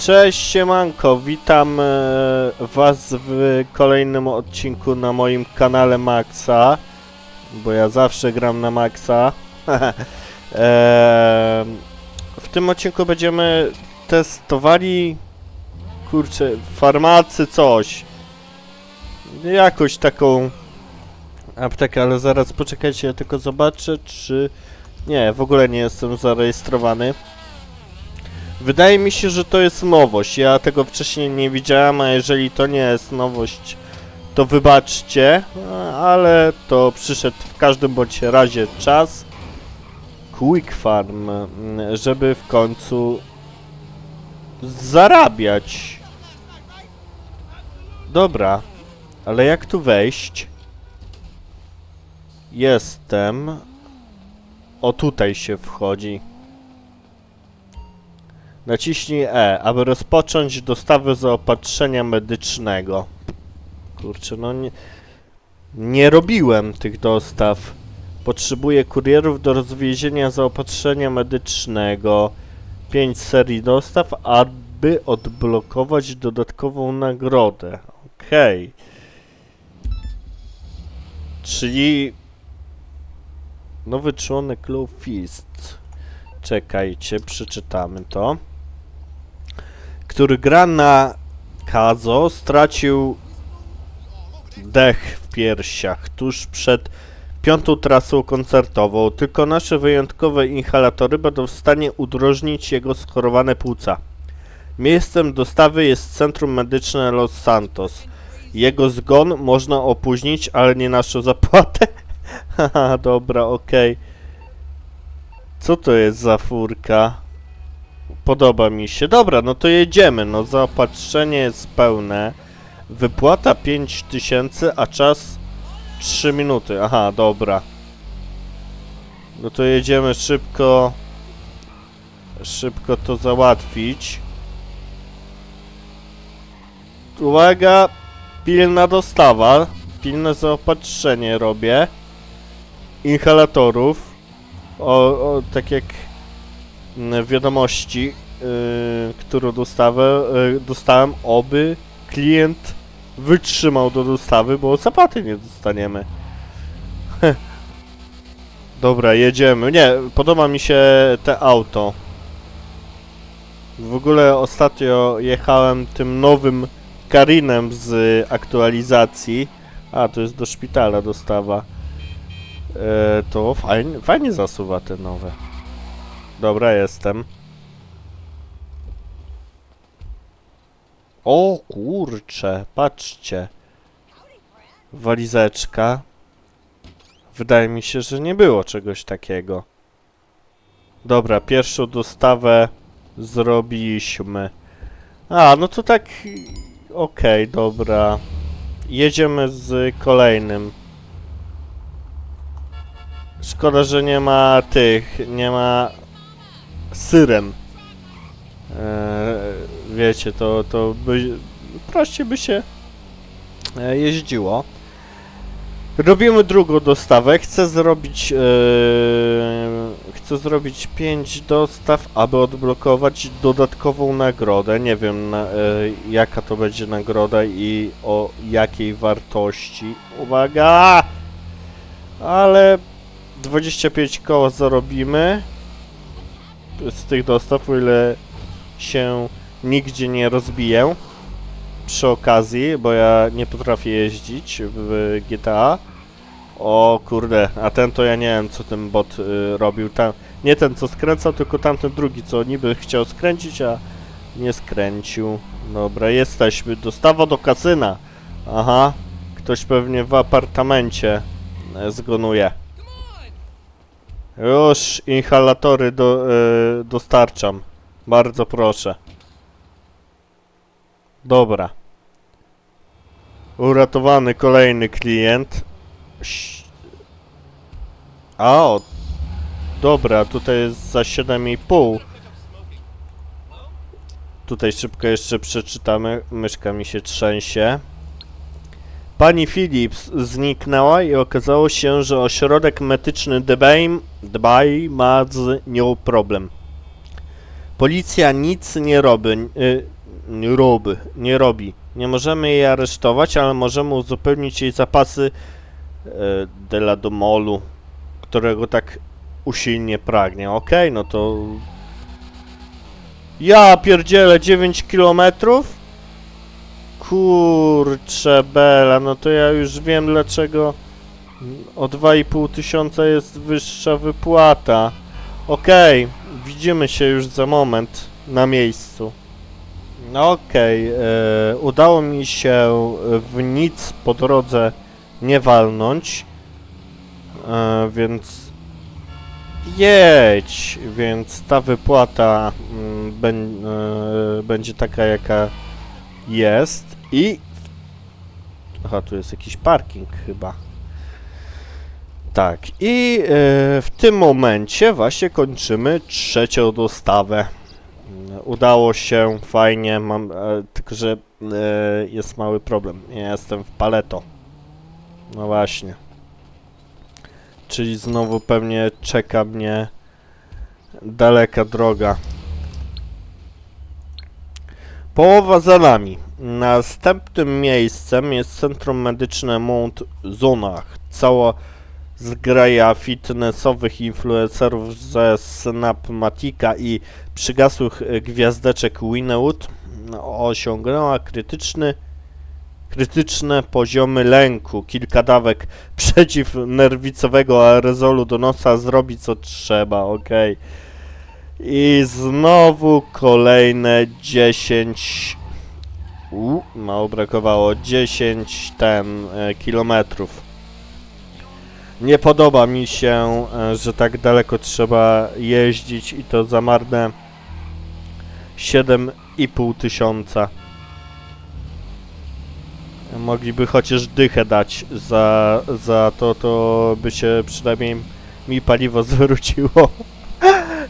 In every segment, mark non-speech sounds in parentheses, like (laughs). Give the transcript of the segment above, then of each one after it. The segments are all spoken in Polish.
Cześć siemanko, witam e, was w kolejnym odcinku na moim kanale Maxa, bo ja zawsze gram na Maxa. (laughs) e, w tym odcinku będziemy testowali, kurczę, farmacy coś. Jakąś taką aptekę, ale zaraz poczekajcie, ja tylko zobaczę, czy... Nie, w ogóle nie jestem zarejestrowany. Wydaje mi się, że to jest nowość. Ja tego wcześniej nie widziałem, a jeżeli to nie jest nowość, to wybaczcie, ale to przyszedł w każdym bądź razie czas Quick Farm, żeby w końcu zarabiać. Dobra, ale jak tu wejść? Jestem. O tutaj się wchodzi. Naciśnij E, aby rozpocząć dostawę zaopatrzenia medycznego. Kurczę, no nie... Nie robiłem tych dostaw. Potrzebuję kurierów do rozwiezienia zaopatrzenia medycznego. 5 serii dostaw, aby odblokować dodatkową nagrodę. Okej. Czyli... Nowy członek Low Fist. Czekajcie, przeczytamy to. Który gra na Kazo stracił dech w piersiach tuż przed piątą trasą koncertową. Tylko nasze wyjątkowe inhalatory będą w stanie udrożnić jego schorowane płuca. Miejscem dostawy jest Centrum Medyczne Los Santos. Jego zgon można opóźnić, ale nie naszą zapłatę. (laughs) Haha, dobra, okej. Co to jest za furka? Podoba mi się. Dobra, no to jedziemy. No zaopatrzenie jest pełne. Wypłata 5000, a czas 3 minuty. Aha, dobra. No to jedziemy szybko. Szybko to załatwić. Uwaga! Pilna dostawa. Pilne zaopatrzenie robię. Inhalatorów o, o tak jak wiadomości, yy, którą dostawę, yy, dostałem, oby klient wytrzymał do dostawy, bo zapaty nie dostaniemy. (laughs) Dobra, jedziemy. Nie, podoba mi się te auto. W ogóle ostatnio jechałem tym nowym Karinem z aktualizacji. A, to jest do szpitala dostawa. E, to fajnie, fajnie zasuwa te nowe. Dobra, jestem. O kurcze, patrzcie. Walizeczka. Wydaje mi się, że nie było czegoś takiego. Dobra, pierwszą dostawę zrobiliśmy. A, no to tak... Okej, dobra. Jedziemy z kolejnym. Szkoda, że nie ma tych, nie ma syren. Eee, wiecie, to, to by, prościej by się e, jeździło. Robimy drugą dostawę. Chcę zrobić, e, chcę zrobić 5 dostaw, aby odblokować dodatkową nagrodę. Nie wiem, na, e, jaka to będzie nagroda i o jakiej wartości. Uwaga! Ale 25 koła zarobimy z tych dostaw, o ile się nigdzie nie rozbiję przy okazji, bo ja nie potrafię jeździć w GTA. O kurde, a ten to ja nie wiem co ten bot y, robił. Tam, nie ten co skręcał, tylko tamten drugi co niby chciał skręcić, a nie skręcił. Dobra, jesteśmy. Dostawa do kasyna. Aha, ktoś pewnie w apartamencie e, zgonuje. Już inhalatory do, y, dostarczam. Bardzo proszę. Dobra. Uratowany kolejny klient. A, o. Dobra, tutaj jest za 7,5. Tutaj szybko jeszcze przeczytamy. Myszka mi się trzęsie. Pani Phillips zniknęła i okazało się, że ośrodek medyczny Debay, Debay ma z nią problem. Policja nic nie robi, y, nie robi, nie robi. Nie możemy jej aresztować, ale możemy uzupełnić jej zapasy y, de la domolu, którego tak usilnie pragnie. Okej, no to... Ja pierdzielę 9 kilometrów? Kurcze bela, no to ja już wiem dlaczego o 2,5 tysiąca jest wyższa wypłata. Okej, widzimy się już za moment na miejscu. No Okej, e, udało mi się w nic po drodze nie walnąć, e, więc jedź, więc ta wypłata mm, e, będzie taka jaka jest i... Aha, tu jest jakiś parking chyba. Tak, i e, w tym momencie właśnie kończymy trzecią dostawę. Mm, Udało się, fajnie, mam, e, tylko że e, jest mały problem. Ja jestem w paleto. No właśnie. Czyli znowu pewnie czeka mnie daleka droga. Połowa za nami. Następnym miejscem jest Centrum Medyczne Mount Zonach. Cała zgraja fitnessowych influencerów ze Snapmatica i przygasłych gwiazdeczek Winwood osiągnęła krytyczny krytyczne poziomy lęku. Kilka dawek (laughs) przeciwnerwicowego aerozolu do nosa zrobi co trzeba, okej. I znowu kolejne 10 u, mało brakowało 10 ten e, kilometrów. Nie podoba mi się, e, że tak daleko trzeba jeździć i to za marne 7,5 tysiąca. Mogliby chociaż dychę dać za, za to, to by się przynajmniej mi paliwo (laughs) zwróciło.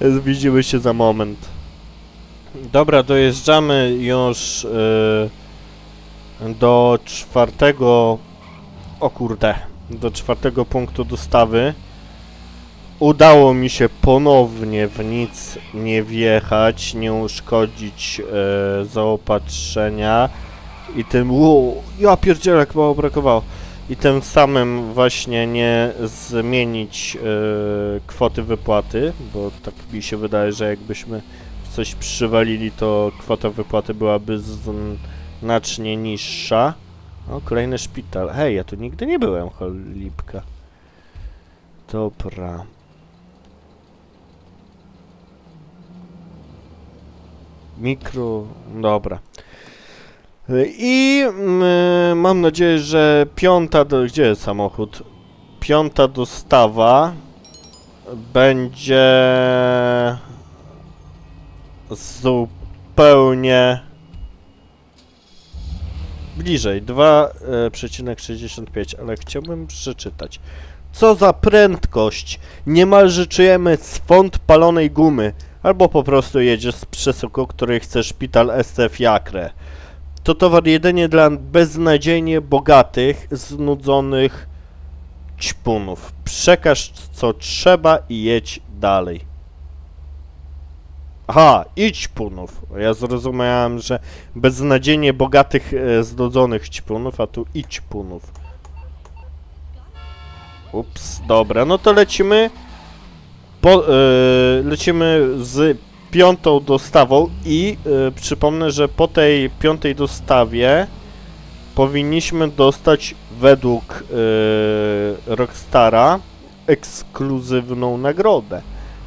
Widzimy się za moment. Dobra, dojeżdżamy już yy, do czwartego... O kurde, do czwartego punktu dostawy. Udało mi się ponownie w nic nie wjechać, nie uszkodzić yy, zaopatrzenia i tym... Wow, ja pierdzielę, jak mało brakowało. I tym samym właśnie nie zmienić yy, kwoty wypłaty, bo tak mi się wydaje, że jakbyśmy coś przywalili, to kwota wypłaty byłaby znacznie niższa. O, kolejny szpital. Hej, ja tu nigdy nie byłem, cholipka. Dobra. Mikro... Dobra. I mm, mam nadzieję, że piąta... Do... Gdzie jest samochód? Piąta dostawa będzie zupełnie bliżej 2,65, ale chciałbym przeczytać. Co za prędkość! Niemalże czujemy swąd palonej gumy. Albo po prostu jedziesz z przesyłką, której chce szpital STF Jakre. To towar jedynie dla beznadziejnie bogatych, znudzonych ćpunów. Przekaż co trzeba i jedź dalej. Aha, idź punów. Ja zrozumiałem, że beznadziejnie bogatych, e, znudzonych ćpunów, a tu idź punów. Ups, dobra, no to lecimy. Po, e, lecimy z piątą dostawą i e, przypomnę, że po tej piątej dostawie powinniśmy dostać według e, Rockstara ekskluzywną nagrodę.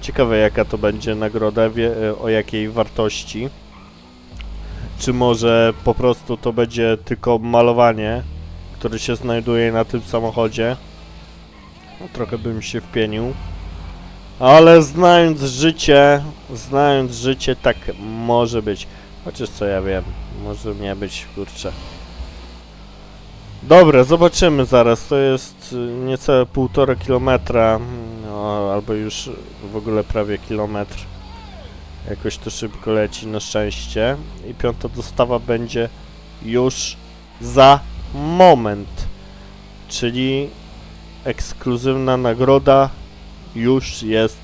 Ciekawe jaka to będzie nagroda, wie, e, o jakiej wartości. Czy może po prostu to będzie tylko malowanie, które się znajduje na tym samochodzie. No, trochę bym się wpienił. Ale znając życie, znając życie, tak może być. Chociaż co ja wiem, może nie być, kurczę. Dobra, zobaczymy zaraz. To jest y, niecałe półtora kilometra, no, albo już w ogóle prawie kilometr. Jakoś to szybko leci, na szczęście. I piąta dostawa będzie już za moment. Czyli ekskluzywna nagroda już jest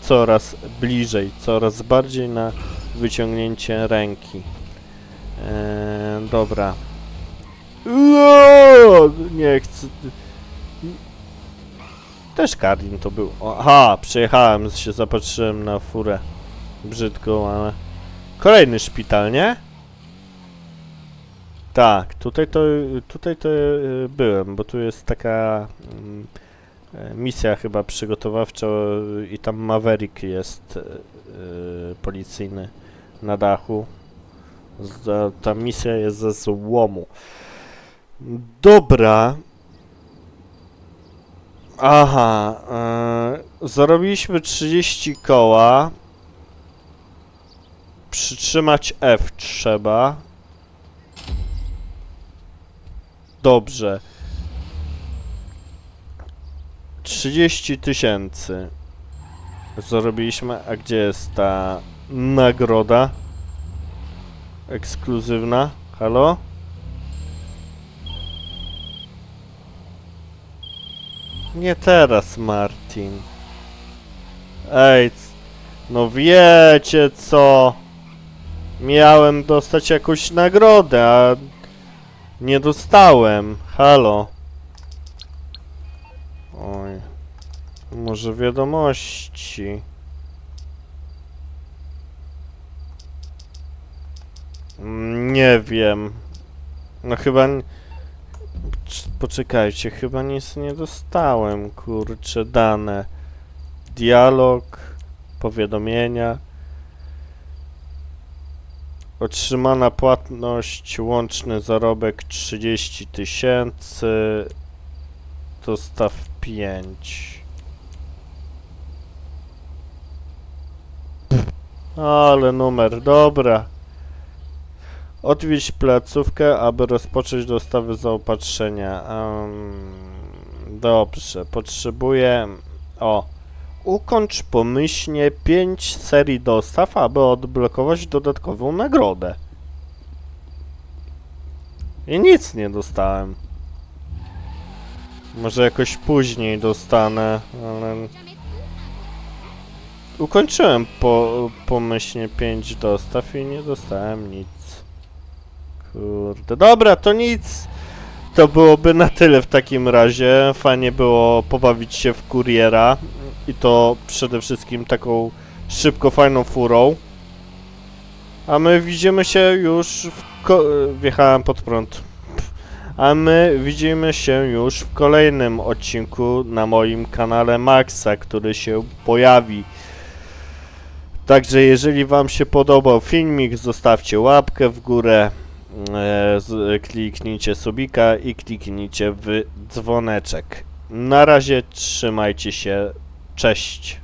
coraz bliżej, coraz bardziej na wyciągnięcie ręki. Eee, dobra. Uuu, nie chcę. Też Karin to był. Aha, przejechałem, się zapatrzyłem na furę. Brzydką, ale... Kolejny szpital, nie? Tak, tutaj to, tutaj to e, byłem, bo tu jest taka mm, misja chyba przygotowawcza e, i tam Maverick jest e, e, policyjny na dachu. Za, ta misja jest ze złomu. Dobra. Aha. E, zarobiliśmy 30 koła. Przytrzymać F trzeba. Dobrze. 30 tysięcy. Zarobiliśmy. A gdzie jest ta nagroda? Ekskluzywna. Halo? Nie teraz, Martin. Ej, no wiecie co? Miałem dostać jakąś nagrodę, a nie dostałem. Halo. Oj. Może wiadomości. Nie wiem. No chyba... Poczekajcie, chyba nic nie dostałem, kurcze, dane. Dialog, powiadomienia. Otrzymana płatność, łączny zarobek 30 tysięcy. Dostaw 5. Ale numer, dobra. Odwiedź placówkę, aby rozpocząć dostawy zaopatrzenia. Em, dobrze, potrzebuję... O. Ukończ pomyślnie 5 serii dostaw, aby odblokować dodatkową nagrodę. I nic nie dostałem. Może jakoś później dostanę, ale... Ukończyłem po, pomyślnie 5 dostaw i nie dostałem nic. Kurde, dobra, to nic. To byłoby na tyle w takim razie. Fajnie było pobawić się w kuriera i to przede wszystkim taką szybko fajną furą. A my widzimy się już w wjechałem pod prąd. A my widzimy się już w kolejnym odcinku na moim kanale Maxa, który się pojawi. Także jeżeli wam się podobał filmik, zostawcie łapkę w górę, e, kliknijcie subika i kliknijcie w dzwoneczek. Na razie trzymajcie się, cześć.